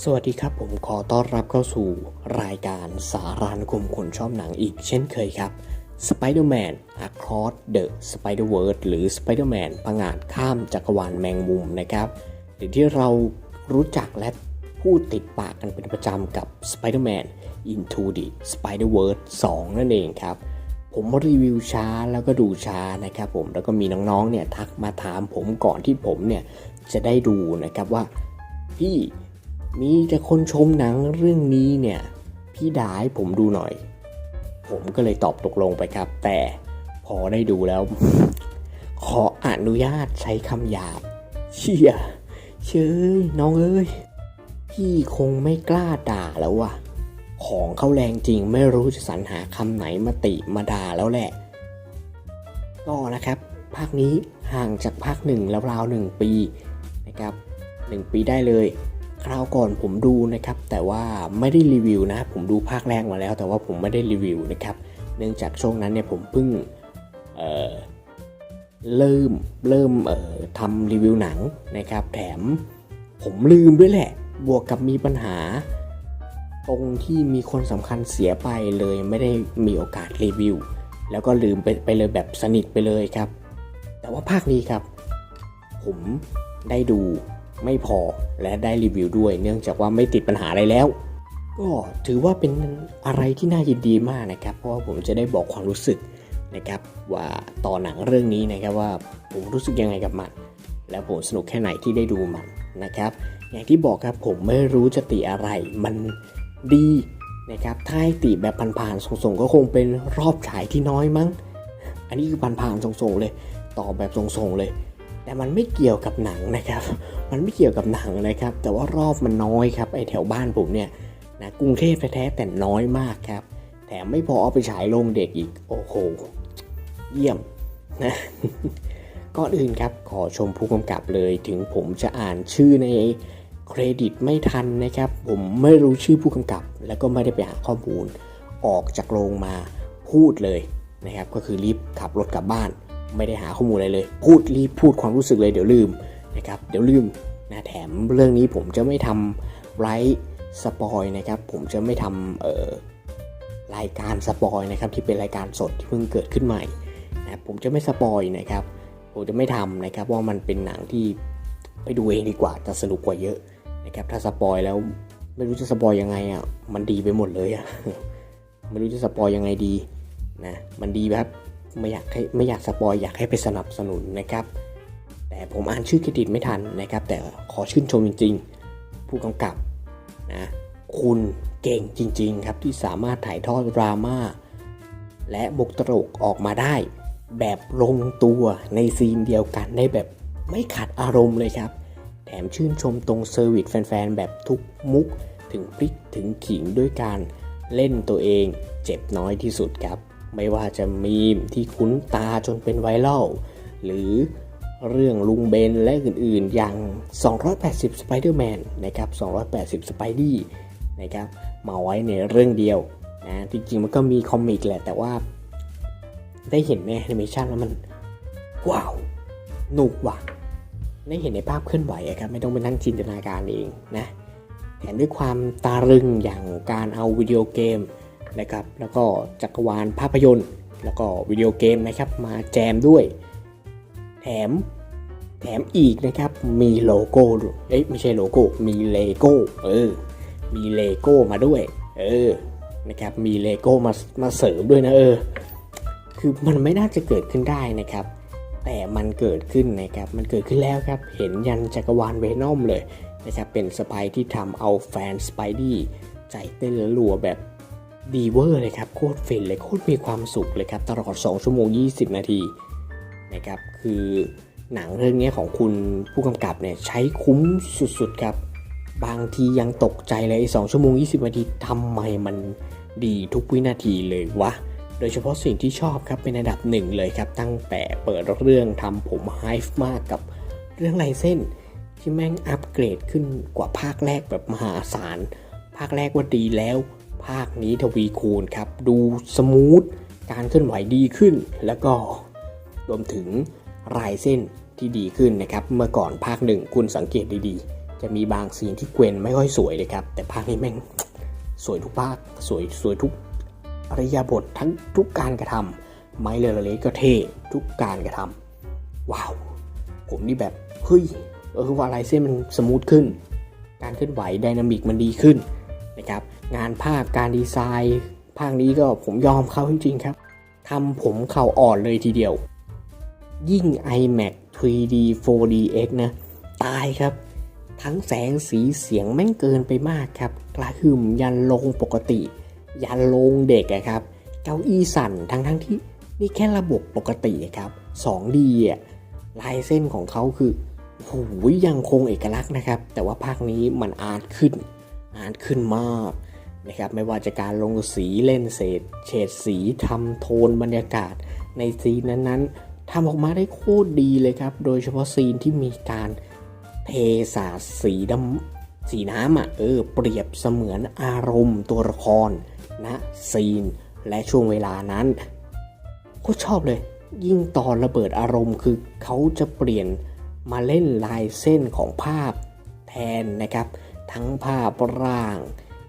สวัสดีครับผมขอต้อนรับเข้าสู่รายการสารานุกรมคนชอบหนังอีกเช่นเคยครับ Spider-Man Across the Spider-Verse หรือ Spider-Man ผงาดข้ามจักรวาลแมงมุมนะครับหรือที่เรารู้จักและพูดติดปากกันเป็นประจำกับ Spider-Man Into the Spider-Verse 2 นั่นเองครับ ผมรีวิวช้าแล้วก็ดูช้านะครับผมแล้วก็มีน้องๆเนี่ยทักมาถามผมก่อนที่ผมเนี่ยจะได้ดูนะครับว่าพี่ มีแต่คนชมหนังเรื่องนี้เนี่ย พี่ดาให้ผมดูหน่อย ผมก็เลยตอบตกลงไปครับ แต่พอได้ดูแล้ว ขออนุญาตใช้คำหยาบ เชี่ยเชยน้องเอ้ย พี่คงไม่กล้าด่าแล้วว่ะ ของเขาแรงจริงไม่รู้จะสรรหาคำไหนมาติมาด่าแล้วแหละ ก็นะครับ ภาคนี้ห่างจากภาคหนึ่งแล้วราวหนึ่งปีนะครับหนึ่งปีได้เลย คราวก่อนผมดูนะครับ แต่ว่าไม่ได้รีวิวนะ ผมดูภาคแรกมาแล้ว แต่ว่าผมไม่ได้รีวิวนะครับ เนื่องจากช่วงนั้นเนี่ยผมเพิ่งเเริ่มเริ่มทำรีวิวหนังนะครับ แถมผมลืมด้วยแหละ บวกกับมีปัญหา ตรงที่มีคนสำคัญเสียไปเลยไม่ได้มีโอกาสรีวิว แล้วก็ลืมไปไปเลยแบบสนิทไปเลยครับ แต่ว่าภาคนี้ครับ ผมได้ดู ไม่พอและได้รีวิวด้วย เนื่องจากว่าไม่ติดปัญหาอะไรแล้ว ก็ถือว่าเป็นอะไรที่น่ายินดีมากนะครับ เพราะว่าผมจะได้บอกความรู้สึกนะครับ ว่าต่อหนังเรื่องนี้นะครับว่าผมรู้สึกยังไงกับมัน แล้วผมสนุกแค่ไหนที่ได้ดูมันนะครับ อย่างที่บอกครับผมไม่รู้จะติอะไร มันดีนะครับถ้าให้ติแบบผ่านๆส่งๆก็คงเป็นรอบฉายที่น้อยมั้ง อันนี้คือผ่านๆส่งๆเลย ต่อแบบส่งๆเลย แต่มันไม่เกี่ยวกับหนังนะครับ มันไม่เกี่ยวกับหนังนะครับ แต่ว่ารอบมันน้อยครับไอแถวบ้านผมเนี่ยนะกรุงเทพแท้ๆแต่น้อยมากครับ แถมไม่พอเอาไปฉายโรงเด็กอีก โอ้โห เยี่ยมนะก่อนอื่นครับขอชมผู้กำกับเลยถึงผมจะอ่านชื่อในเครดิตไม่ทันนะครับ ผมไม่รู้ชื่อผู้กำกับ แล้วก็ไม่ได้ไปหาข้อมูล ออกจากโรงมาพูดเลยนะครับ ก็คือรีบขับรถกลับบ้าน ไม่ได้หาข้อมูลอะไรเลย พูดรีบพูดความรู้สึกเลยเดี๋ยวลืมนะครับเดี๋ยวลืมนะแถมเรื่องนี้ผมจะไม่ทำไรสปอยนะครับผมจะไม่ทำเอ่อรายการสปอยนะครับที่เป็นรายการสดที่เพิ่งเกิดขึ้นใหม่นะผมจะไม่สปอยนะครับผมจะไม่ทำนะครับว่ามันเป็นหนังที่ไปดูเองดีกว่าจะสนุกกว่าเยอะนะครับถ้าสปอยแล้วไม่รู้จะสปอยยังไงอะมันดีไปหมดเลยอะไม่รู้จะสปอยยังไงดีนะมันดีแบบ ไม่อยากให้ไม่อยากสปอยอยากให้ไปสนับสนุนนะครับ แต่ผมอ่านชื่อเครดิตไม่ทันนะครับ แต่ขอชื่นชมจริงๆ ผู้กำกับนะคุณเก่งจริง ๆ ครับที่สามารถถ่ายทอดดราม่าและบุกตลกออกมาได้ แบบลงตัวในซีนเดียวกันได้แบบไม่ขัดอารมณ์เลยครับ แถมชื่นชมตรงเซอร์วิสแฟนๆ แบบทุกมุกถึงพลิกถึงขิงด้วยการเล่นตัวเองเจ็บน้อยที่สุดครับ ไม่ว่าจะมีมที่คุ้นตาจนเป็นไวรัลหรือเรื่องลุงเบนและอื่นๆ อย่าง 280 Spider-Man นะครับ 280 Spidey นะครับ มาไว้ในเรื่องเดียวนะ จริงๆ มันก็มีคอมิกแหละ แต่ว่า ได้เห็นในแอนิเมชันแล้วมัน ว้าว หนุกว่ะ ได้เห็นในภาพเคลื่อนไหวอะครับ ไม่ต้องไปนั่งจินตนาการเองนะ แถมด้วยความตารึงอย่างการเอาวิดีโอเกม นะครับแล้วก็จักรวาลภาพยนตร์ แล้วก็วิดีโอเกมนะครับมาแจมด้วย แถมแถมอีกนะครับมีโลโก้เอ้ยไม่ใช่โลโก้มีเลโก้เออมีเลโก้มาด้วยเออนะครับมีเลโก้มามาเสริมด้วยนะเออคือมันไม่น่าจะเกิดขึ้นได้นะครับ แต่มันเกิดขึ้นนะครับมันเกิดขึ้นแล้วครับเห็นยันจักรวาลเวนอมเลยนะครับเป็นสไปที่ทำเอาแฟนสไปดี้ใจเต้นรัวแบบ ดีเวอร์เลยครับโคตรฟินเลยโคตรมีความสุขเลยครับตลอด 2 ชั่วโมง 20 นาทีนะครับคือหนังเรื่องนี้ของคุณผู้กำกับเนี่ยใช้คุ้มสุดๆครับ บางทียังตกใจเลยไอสองชั่วโมง 20 นาทีทำไมมันดีทุกวินาทีเลยวะ โดยเฉพาะสิ่งที่ชอบครับเป็นอันดับหนึ่งเลยครับ ตั้งแต่เปิดเรื่องทำผมไฮฟ์มากกับเรื่องลายเส้น ที่แม่งอัปเกรดขึ้นกว่าภาคแรกแบบมหาศาล ภาคแรกว่าดีแล้ว ภาคนี้ทวีคูณครับ ดูสมูท การเคลื่อนไหวดีขึ้น แล้วก็รวมถึงลายเส้นที่ดีขึ้นนะครับ เมื่อก่อนภาคหนึ่งคุณสังเกตดีๆ จะมีบางซีนที่เกวนไม่ค่อยสวยเลยครับ แต่ภาคนี้แม่งสวยทุกภาค สวยสวยทุกอริยบททั้งทุกการกระทำไมเลอเลก็เท่ทุกการกระทำว้าว ผมนี่แบบเฮ้ยเออว่าลายเส้นมันสมูทขึ้น การเคลื่อนไหวไดนามิกมันดีขึ้น นะครับ งานภาพการดีไซน์ภาคนี้ก็ผมยอมเขาจริงๆครับทำผมเข่าอ่อนเลยทีเดียว ยิ่ง iMac 3D 4DX นะ ตายครับ ทั้งแสงสีเสียงแม่งเกินไปมากครับ กระหึ่มยันลงปกติ ยันลงเด็กอะครับ เก้าอี้สั่นทั้งทั้งที่นี่แค่ระบบปกติครับ 2D อะลายเส้นของเขาคือโอ้โหยังคงเอกลักษณ์นะครับ แต่ว่าภาคนี้มันอาร์ตขึ้น อาร์ตขึ้นมากนะครับไม่ว่าจะการลงสีเล่นเศษ เฉดสีทำโทนบรรยากาศในซีนนั้นๆทำออกมาได้โคตรดีเลยครับ โดยเฉพาะซีนที่มีการเทสาสีดำสีน้ำอะเออเปรียบเสมือนอารมณ์ตัวละครนะซีนและช่วงเวลานั้นโคตรชอบเลย ยิ่งตอนระเบิดอารมณ์คือเขาจะเปลี่ยนมาเล่นลายเส้นของภาพแทนนะครับ ทั้งภาพร่าง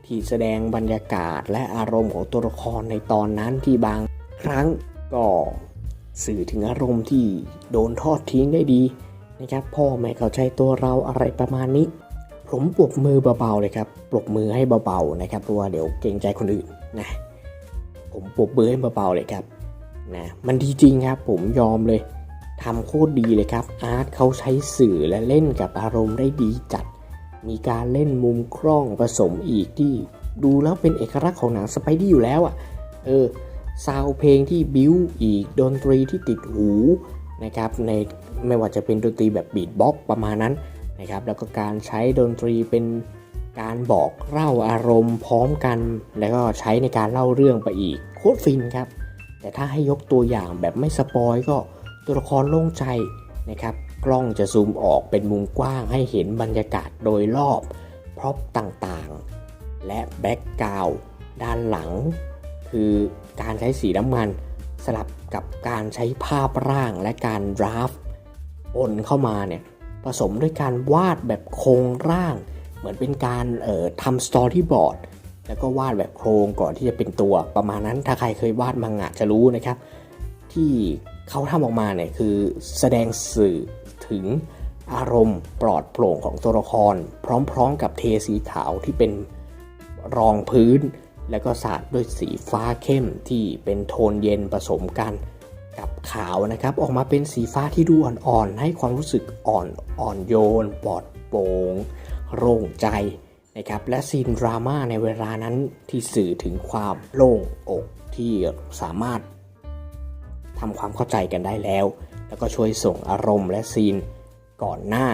ที่แสดงบรรยากาศและอารมณ์ของตัวละครในตอนนั้นที่บางครั้งก็สื่อถึงอารมณ์ที่โดนทอดทิ้งได้ดีนะครับพ่อแม่เข้าใจตัวเราอะไรประมาณนี้ ผมปรบมือเบาๆเลยครับปรบมือให้เบาๆนะครับเพราะว่าเดี๋ยวเกรงใจคนอื่นนะผมปรบมือให้เบาๆเลยครับนะมันดีจริงครับผมยอมเลยทำโคตรดีเลยครับอาร์ตเขาใช้สื่อและเล่นกับอารมณ์ได้ดีจัด มีการเล่นมุมกล้องผสมอีกที่ดูแล้วเป็นเอกลักษณ์ของหนังสไปดี้อยู่แล้วอะ เออซาวเพลงที่บิวอีกดนตรีที่ติดหูนะครับในไม่ว่าจะเป็นดนตรีแบบบีทบ็อกประมาณนั้นนะครับแล้วก็การใช้ดนตรีเป็นการบอกเล่าอารมณ์พร้อมกัน แล้วก็ใช้ในการเล่าเรื่องไปอีกโคตรฟินครับ แต่ถ้าให้ยกตัวอย่างแบบไม่สปอยก็ตัวละครโล่งใจนะครับ กล้องจะซูมออกเป็นมุมกว้างให้เห็นบรรยากาศโดยรอบ พร็อพต่างๆ และแบ็กกราวด์ด้านหลัง คือการใช้สีน้ำมันสลับกับการใช้ภาพร่างและการดราฟปนเข้ามาเนี่ยผสมด้วยการวาดแบบโครงร่าง เหมือนเป็นการเอ่อทำสตอรี่บอร์ดแล้วก็วาดแบบโครงก่อนที่จะเป็นตัวประมาณนั้นถ้าใครเคยวาดมังงะจะรู้นะครับ ที่เขาทำออกมาเนี่ยคือแสดงสื่อ ถึงอารมณ์ปลอดโปร่งของตัวละคร พร้อมๆกับเทสีขาวที่เป็นรองพื้น แล้วก็สาดด้วยสีฟ้าเข้มที่เป็นโทนเย็นผสมกันกับขาวนะครับ ออกมาเป็นสีฟ้าที่ดูอ่อนๆ ให้ความรู้สึกอ่อนอ่อนโยน ปลอดโปร่งโล่งใจนะครับและซีนดราม่าในเวลานั้นที่สื่อถึงความโล่งอกที่สามารถทำความเข้าใจกันได้แล้ว แล้วก็ช่วยส่งอารมณ์และซีนก่อนหน้า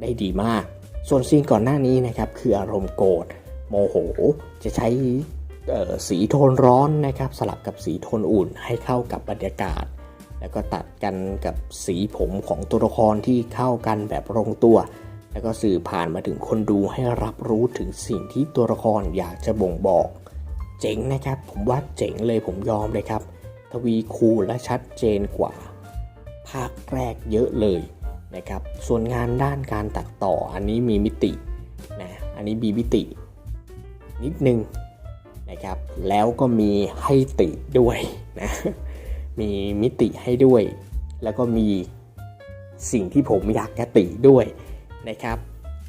ได้ดีมาก ส่วนซีนก่อนหน้านี้นะครับคืออารมณ์โกรธโมโห จะใช้สีโทนร้อนนะครับสลับกับสีโทนอุ่นให้เข้ากับบรรยากาศ แล้วก็ตัดกันกับสีผมของตัวละครที่เข้ากันแบบลงตัว แล้วก็สื่อผ่านมาถึงคนดูให้รับรู้ถึงสิ่งที่ตัวละครอยากจะบ่งบอก เจ๋งนะครับ ผมว่าเจ๋งเลยผมยอมเลยครับ ทวีคูณและชัดเจนกว่า ภาคแรกเยอะเลยนะครับ ส่วนงานด้านการตัดต่ออันนี้มีมิตินะอันนี้มีมิติ นิดนึงนะครับ แล้วก็มีให้ติด้วยนะมีมิติให้ด้วย แล้วก็มีสิ่งที่ผมอยากจะติด้วยนะครับ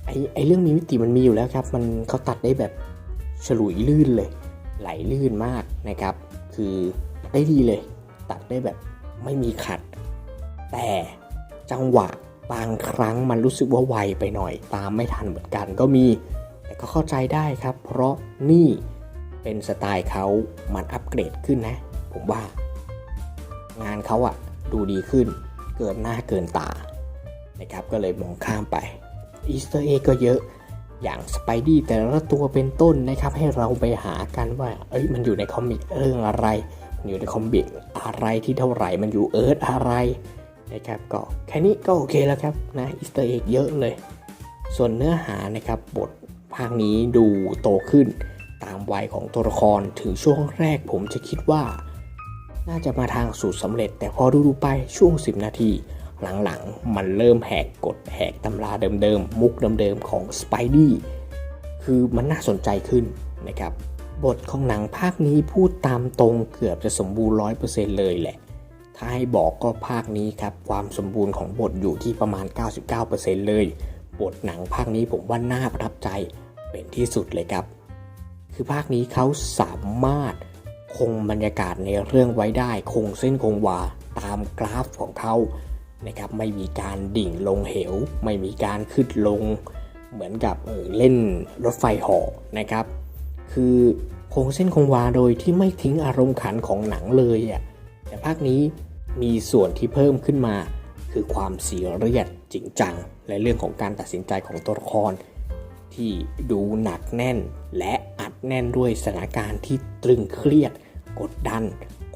ไอไอเรื่องมีมิติมันมีอยู่แล้วครับ มันเขาตัดได้แบบฉลุยลื่นเลย ไหลลื่นมากนะครับ คือได้ดีเลย ตัดได้แบบไม่มีขัด แต่จังหวะบางครั้งมันรู้สึกว่าไวไปหน่อยตามไม่ทันเหมือนกันก็มี แต่ก็เข้าใจได้ครับ เพราะนี่เป็นสไตล์เขามันอัปเกรดขึ้นนะ ผมว่า งานเขาอะดูดีขึ้น เกินหน้าเกินตานะครับก็เลยมองข้ามไปอีสเตอร์เอก็เยอะอย่างสไปดี้แต่ละตัวเป็นต้นนะครับ ให้เราไปหากันว่า เอ้ยมันอยู่ในคอมิกเรื่องอะไร มันอยู่ในคอมิกอะไรที่เท่าไหร่มันอยู่เอิร์ธอะไร นะครับก็แค่นี้ก็โอเคแล้วครับนะอีสเตอร์เอกเยอะเลย ส่วนเนื้อหานะครับบทภาคนี้ดูโตขึ้นตามวัยของตัวละครถึงช่วงแรกผมจะคิดว่า น่าจะมาทางสูตรสำเร็จ แต่พอดูดูๆไปช่วง 10 นาที หลังๆ มันเริ่มแหกกฎแหกตำราเดิมๆ มุกเดิมๆ ของสไปดี้คือมันน่าสนใจขึ้นนะครับ บทของหนังภาคนี้พูดตามตรงเกือบจะสมบูรณ์ร้อยเปอร์เซ็นต์เลยแหละ ถ้าให้บอกก็ภาคนี้ครับ ความสมบูรณ์ของบทอยู่ที่ประมาณ 99%เลย บทหนังภาคนี้ผมว่าน่าประทับใจเป็นที่สุดเลยครับ คือภาคนี้เขาสามารถคงบรรยากาศในเรื่องไว้ได้ คงเส้นคงวาตามกราฟของเขานะครับไม่มีการดิ่งลงเหว ไม่มีการขึ้นลง เหมือนกับเออเล่นรถไฟหาะนะครับ คือคงเส้นคงวาโดยที่ไม่ทิ้งอารมณ์ขันของหนังเลยอะแต่ภาคนี้ มีส่วนที่เพิ่มขึ้นมา คือความเสียเรียดจริงจัง และเรื่องของการตัดสินใจของตัวละคร ที่ดูหนักแน่น และอัดแน่นด้วยสถานการณ์ที่ตรึงเครียด กดดัน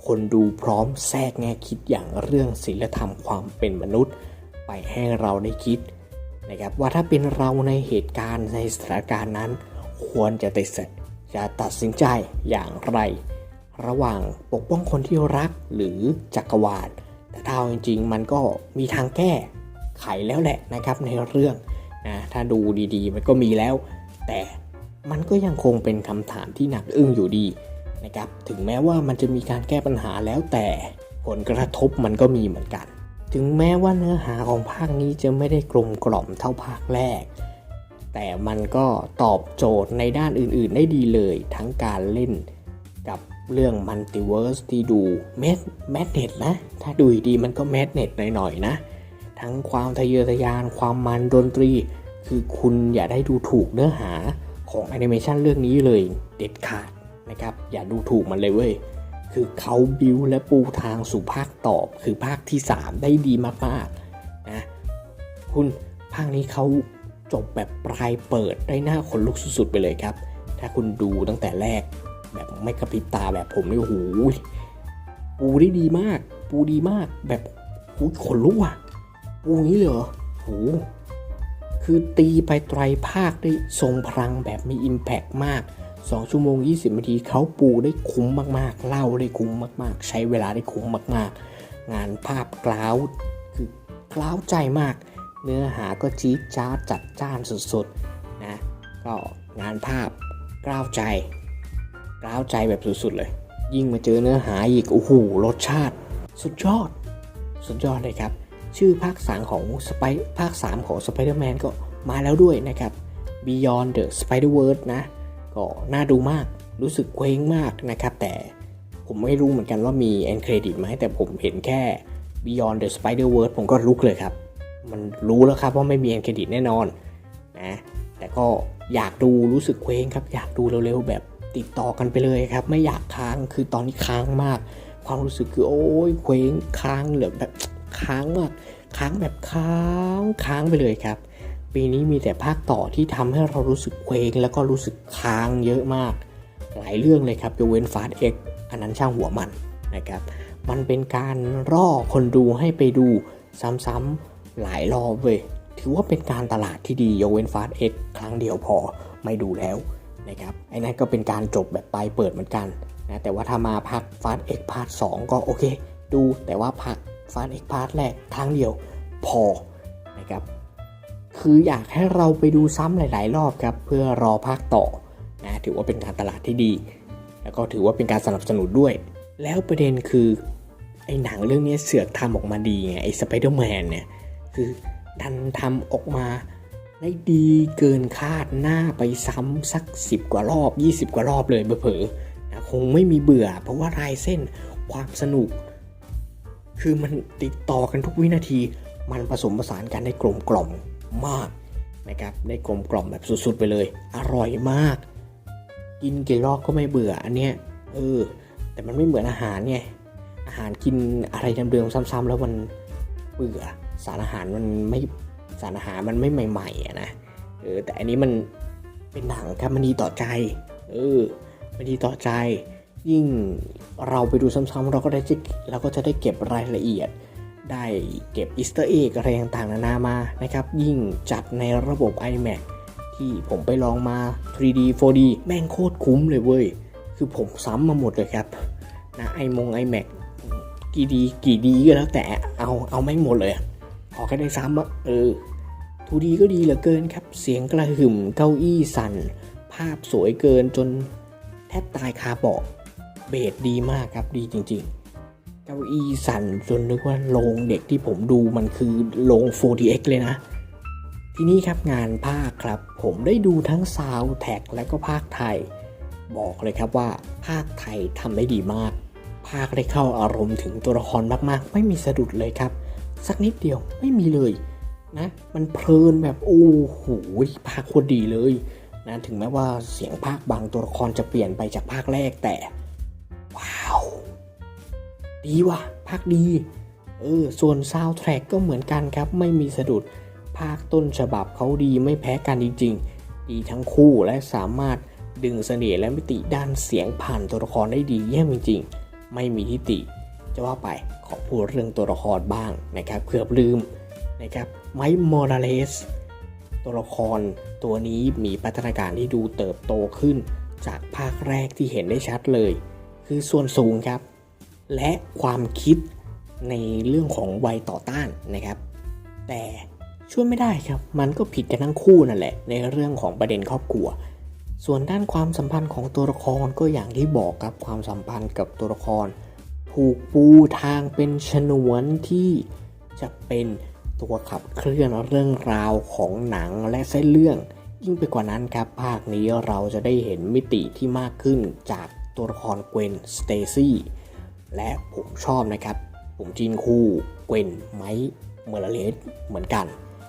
คนดูพร้อมแทรกแง่คิดอย่างเรื่องศีลธรรมความเป็นมนุษย์ ไปให้เราได้คิดนะครับว่าถ้าเป็นเราในเหตุการณ์ในสถานการณ์นั้น ควรจะตัดสินจะตัดสินใจอย่างไร ระหว่างปกป้องคนที่รักหรือจักรวาล แต่ถ้าเอาจริงๆ มันก็มีทางแก้ไขแล้วแหละนะครับในเรื่องนะถ้าดูดีๆ มันก็มีแล้ว แต่มันก็ยังคงเป็นคำถามที่หนักอึ้งอยู่ดีนะครับถึงแม้ว่ามันจะมีการแก้ปัญหาแล้วแต่ผลกระทบมันก็มีเหมือนกัน ถึงแม้ว่าเนื้อหาของภาคนี้จะไม่ได้กลมกล่อมเท่าภาคแรก แต่มันก็ตอบโจทย์ในด้านอื่นๆได้ดีเลย ทั้งการเล่นกับ เรื่องมัลติเวิร์สที่ดูแมสแมสเน็ตนะ ถ้าดูดีมันก็แมสเน็ตหน่อยๆนะ ทั้งความทะเยอทะยานความมันดนตรี คือคุณอย่าได้ดูถูกเนื้อหาของแอนิเมชันเรื่องนี้เลยเด็ดขาดนะครับ อย่าดูถูกมันเลยเว้ย คือเขาบิวและปูทางสู่ภาคตอบคือภาคที่ 3 ได้ดีมากๆนะคุณภาคนี้เขาจบแบบปลายเปิดได้หน้าขนลุกสุดๆไปเลยครับ ถ้าคุณดูตั้งแต่แรก แบบไม่กระพริบตาแบบผมนี่โอ้โหปูได้ดีมาก ปูดีมากแบบหูขนลุกอะปูงี้เลยเหรอโหคือตีไปไตรภาคได้ทรงพลังแบบมี Impact มาก 2 ชั่วโมง 20นาทีเขาปูได้คุ้มมากๆ เล่าได้คุ้มมาก ๆ ใช้เวลาได้คุ้มมาก ๆ งานภาพกล้าวคือกล้าวใจมาก เนื้อหาก็จี๊ดจ้าจัดจ้านสุดๆนะก็งานภาพกล้าวใจ กล้าวใจแบบสุดๆเลย ยิ่งมาเจอเนื้อหาอีกโอ้โหรสชาติ สุดยอด สุดยอดเลยครับ ชื่อภาค3ของสไปภาค 3 ของ Spider-Man ก็มาแล้วด้วยนะครับ Beyond the Spider-Verse นะ ก็น่าดูมากรู้สึกเคว้งมากนะครับ แต่ผมไม่รู้เหมือนกันว่ามี end credit ไหมแต่ผมเห็นแค่ Beyond the Spider-Verse ผมก็ลุกเลยครับ มันรู้แล้วครับว่าไม่มี end credit แน่นอนนะแต่ก็อยากดูรู้สึกเคว้งครับ อยากดูเร็วๆแบบ ติดต่อกันไปเลยครับ ไม่อยากค้างคือตอนนี้ค้างมาก ความรู้สึกคือโอ้ยเคว้งค้างเหลือแบบค้างมาก ค้างแบบค้างค้างไปเลยครับ ปีนี้มีแต่ภาคต่อที่ทำให้เรารู้สึกเคว้งแล้วก็รู้สึกค้างเยอะมาก หลายเรื่องเลยครับยกเว้นฟาสเอ็กอันนั้นช่างหัวมันนะครับ มันเป็นการร่อคนดูให้ไปดูซ้ำๆหลายรอบเว้ยถือว่าเป็นการตลาดที่ดียกเว้นฟาสเอ็กครั้งเดียวพอไม่ดูแล้ว นะครับไอ้นั่นก็เป็นการจบแบบปลายเปิดเหมือนกันนะแต่ว่าถ้ามาภาคฟาสเอ็กพาร์ทสก็โอเค ดูแต่ว่าภาคฟาสเอ็กพาร์ทแรกครั้งเดียวพอนะครับคืออยากให้เราไปดูซ้ำหลาย ๆ รอบครับเพื่อรอภาคต่อนะถือว่าเป็นการตลาดที่ดี แล้วก็ถือว่าเป็นการสนับสนุนด้วย แล้วประเด็นคือไอ้หนังเรื่องนี้เสือกทำออกมาดีไงไอ้สไปเดอร์แมนเนี่ยคือดันทำออกมา ได้ดีเกินคาดหน้าไปซ้ำสัก 10 กว่ารอบ 20 กว่ารอบเลยเผลอๆนะคงไม่มีเบื่อ เพราะว่าลายเส้นความสนุก คือมันติดต่อกันทุกวินาที มันผสมผสานกันได้กลมกล่อมมากนะครับได้กลมกล่อมแบบสุดๆไปเลย อร่อยมาก กินกี่รอบก็ไม่เบื่ออันเนี้ยเออแต่มันไม่เหมือนอาหารไงอาหารกินอะไรเดิมๆซ้ำๆแล้วมันเบื่อสารอาหารมันไม่ สารอาหารมันไม่ใหม่ๆอะนะเออแต่อันนี้มันเป็นหนังครับมันดีต่อใจ เออมันดีต่อใจ ยิ่งเราไปดูซ้ำๆเราก็ได้จะเราก็จะได้เก็บรายละเอียด ได้เก็บอีสเตอร์เอ็กอะไรต่างๆ นานามานะครับ ยิ่งจัดในระบบ iMac ที่ผมไปลองมา 3D 4D แม่งโคตรคุ้มเลยเว้ย คือผมซ้ำมาหมดเลยครับนะไอมง iMac กี่ดีกี่ดีก็แล้วแต่เอาเอาไม่งหมดเลย ขอแค่ได้ซ้ำอะเออูดีก็ดีเหลือเกินครับ เสียงกระหึ่มเก้าอี้สั่น ภาพสวยเกินจนแทบตายคาเบาะเบสดีมากครับดีจริง ๆ เก้าอี้สั่นจนนึกว่าโรงเด็กที่ผมดูมันคือโรง 4DX เลยนะ ทีนี้ครับงานภาคครับ ผมได้ดูทั้งซาวแท็กและก็ภาคไทย บอกเลยครับว่าภาคไทยทำได้ดีมาก ภาคได้เข้าอารมณ์ถึงตัวละครมากๆ ไม่มีสะดุดเลยครับ สักนิดเดียวไม่มีเลย นะมันเพลินแบบโอ้โหภาคโคตรดีเลยนะถึงแม้ว่าเสียงภาคบางตัวละครจะเปลี่ยนไปจากภาคแรกแต่ ว้าว ดีว่ะ ภาคดี เออ ส่วนซาวด์แทร็กก็เหมือนกันครับ ไม่มีสะดุด ภาคต้นฉบับเขาดีไม่แพ้กันจริง ๆ ดีทั้งคู่และสามารถดึงเสน่ห์และมิติด้านเสียงผ่านตัวละครได้ดีเยี่ยมจริงๆ ไม่มีทิฏฐิจะว่าไปขอพูดเรื่องตัวละครบ้างนะครับเกือบลืมนะครับ ไมค์มอราเลสตัวละครตัวนี้มีพัฒนาการที่ดูเติบโตขึ้น จากภาคแรกที่เห็นได้ชัดเลย คือส่วนสูงครับ และความคิดในเรื่องของวัยต่อต้านนะครับ แต่ช่วยไม่ได้ครับ มันก็ผิดกันทั้งคู่นั่นแหละ ในเรื่องของประเด็นครอบครัว ส่วนด้านความสัมพันธ์ของตัวละครก็อย่างที่บอกครับความสัมพันธ์กับตัวละครผูกปูทางเป็นชนวนที่จะเป็น ตัวขับเคลื่อนเรื่องราวของหนังและเส้นเรื่อง ยิ่งไปกว่านั้นครับ ภาคนี้เราจะได้เห็นมิติที่มากขึ้นจากตัวละครเกวนสเตซี่และผมชอบนะครับ ผมจีนคู่เกวนไมค์เมอร์เลสเหมือนกัน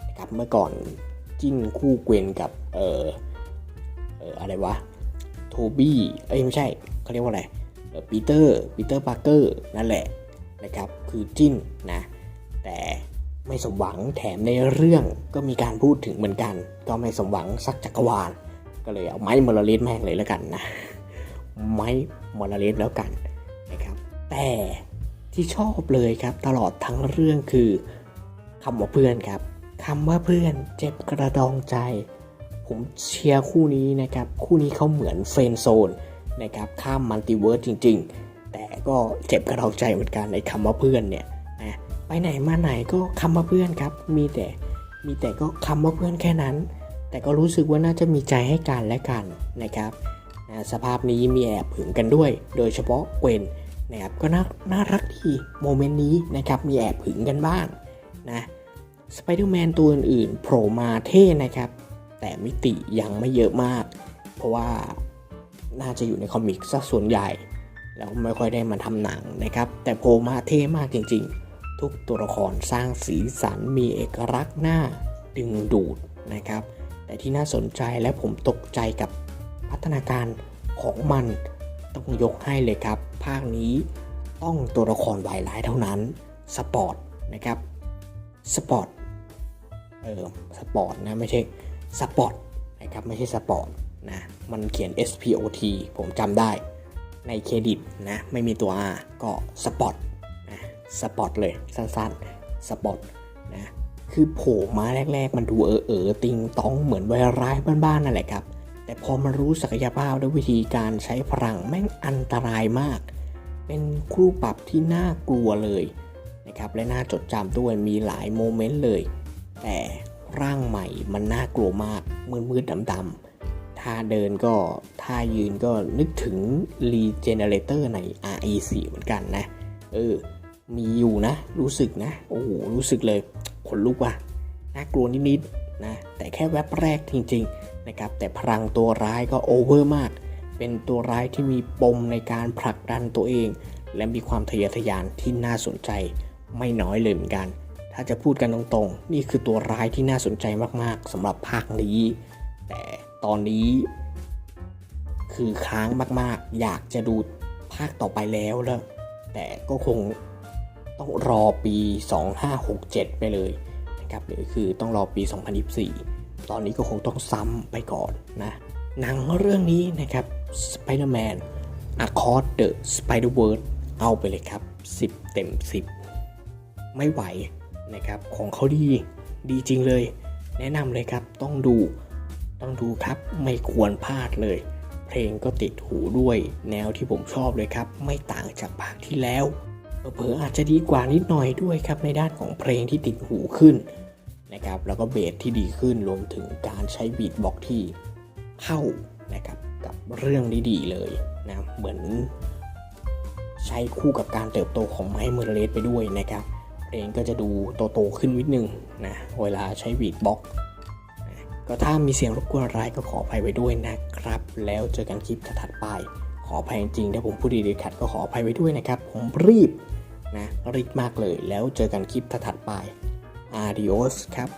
นะครับเมื่อก่อนจิ้นคู่เกวนกับเอ่อเอ่ออะไรวะโทบี้เอ้ยไม่ใช่เขาเรียกว่าอะไรปีเตอร์ปีเตอร์ปาร์เกอร์นั่นแหละนะครับคือจิ้นนะแต่ ไม่สมหวังแถมในเรื่องก็มีการพูดถึงเหมือนกัน ก็ไม่สมหวังสักจักรวาล ก็เลยเอาไม้มอลเลสแม่งเลยแล้วกันนะ ไม้มอลเลสแล้วกันนะครับ แต่ที่ชอบเลยครับตลอดทั้งเรื่องคือคำว่าเพื่อนครับคำว่าเพื่อนเจ็บกระดองใจ ผมเชียร์คู่นี้นะครับ คู่นี้เขาเหมือนเฟนโซนนะครับข้ามมัลติเวิร์สจริง ๆ แต่ก็เจ็บกระดองใจเหมือนกันในคำว่าเพื่อนเนี่ย ไปไหนมาไหนก็คำว่าเพื่อนครับ มีแต่มีแต่ก็คำว่าเพื่อนแค่นั้น แต่ก็รู้สึกว่าน่าจะมีใจให้กันและกันนะครับนะสภาพนี้มีแอบผึ่งกันด้วย โดยเฉพาะเกวนนะครับก็น่าน่ารักดีโมเมนต์นี้นะครับมีแอบผึ่งกันบ้างนะสไปเดอร์แมนตัวอื่นๆโผล่มาเท่นะครับ แต่มิติยังไม่เยอะมาก เพราะว่าน่าจะอยู่ในคอมิกซะส่วนใหญ่ แล้วไม่ค่อยได้มาทำหนังนะครับ แต่โผล่มาเท่มากจริง ๆ ทุกตัวละครสร้างสีสันมีเอกลักษณ์หน้าดึงดูดนะครับ แต่ที่น่าสนใจและผมตกใจกับพัฒนาการของมันต้องยกให้เลยครับ ภาคนี้ต้องตัวละครวายร้ายเท่านั้นสปอร์ตนะครับสปอร์ตเออสปอร์ตนะไม่ใช่สปอร์ตนะครับไม่ใช่สปอร์ตนะมันเขียน SPOT ผมจำได้ในเครดิตนะไม่มีตัว R ก็สปอร์ต สปอร์ตเลยสั้นๆสปอร์ตนะคือโผล่มาแรก ๆ มันดูเออเออติงต้องเหมือนไวร้ายบ้านๆนั่นแหละครับ แต่พอมันรู้ศักยภาพด้วยวิธีการใช้พลังแม่งอันตรายมาก เป็นครูปรับที่น่ากลัวเลยนะครับและน่าจดจำด้วยมีหลายโมเมนต์เลย แต่ร่างใหม่มันน่ากลัวมากมืดๆดำๆท่าเดินก็ท่ายืนก็นึกถึง Regenerator ใน RE4 เหมือนกันนะ เออ มีอยู่นะ รู้สึกนะ โอ้โห รู้สึกเลย ขนลุกว่ะ น่ากลัวนิดๆนะ แต่แค่แวบแรกจริงๆนะครับ แต่พลังตัวร้ายก็โอเวอร์มาก เป็นตัวร้ายที่มีปมในการผลักดันตัวเอง และมีความทะเยอทะยานที่น่าสนใจ ไม่น้อยเลยเหมือนกัน ถ้าจะพูดกันตรงๆ นี่คือตัวร้ายที่น่าสนใจมากๆสำหรับภาคนี้ แต่ตอนนี้ คือค้างมากๆ อยากจะดูภาคต่อไปแล้วแล้ว แต่ก็คง ต้องรอปี 2567 ไปเลยนะครับหรือคือต้องรอปี 2024 ตอนนี้ก็คงต้องซ้ำไปก่อนนะหนังเรื่องนี้นะครับ Spider-Man Across the Spider-Verse เอาไปเลยครับ 10 เต็ม 10 ไม่ไหวนะครับของเขาดีดีจริงเลย แนะนำเลยครับต้องดูต้องดูครับไม่ควรพลาดเลย เพลงก็ติดหูด้วยแนวที่ผมชอบเลยครับ ไม่ต่างจากภาคที่แล้ว เผลออาจจะดีกว่านิดหน่อยด้วยครับในด้านของเพลงที่ติดหูขึ้นนะครับแล้วก็เบสที่ดีขึ้นรวมถึงการใช้บีทบ็อกที่เข้านะครับกับเรื่องด้ดีเลยนะเหมือนใช้คู่กับการเติบโตของไมค์เมอร์เลสไปด้วยนะครับเพลงก็จะดูโตๆขึ้นนิดนึงนะเวลาใช้บีทบ็อกก็ถ้ามีเสียงรบกวนอะไรก็ขออภัยไว้ด้วยนะครับ แล้วเจอกันคลิปถัดไป ขออภัยจริงถ้าผมพูดดีๆขัดก็ขออภัยไว้ด้วยนะครับ ผมรีบ นะรีบมากเลย แล้วเจอกันคลิปถัดไป Adios ครับ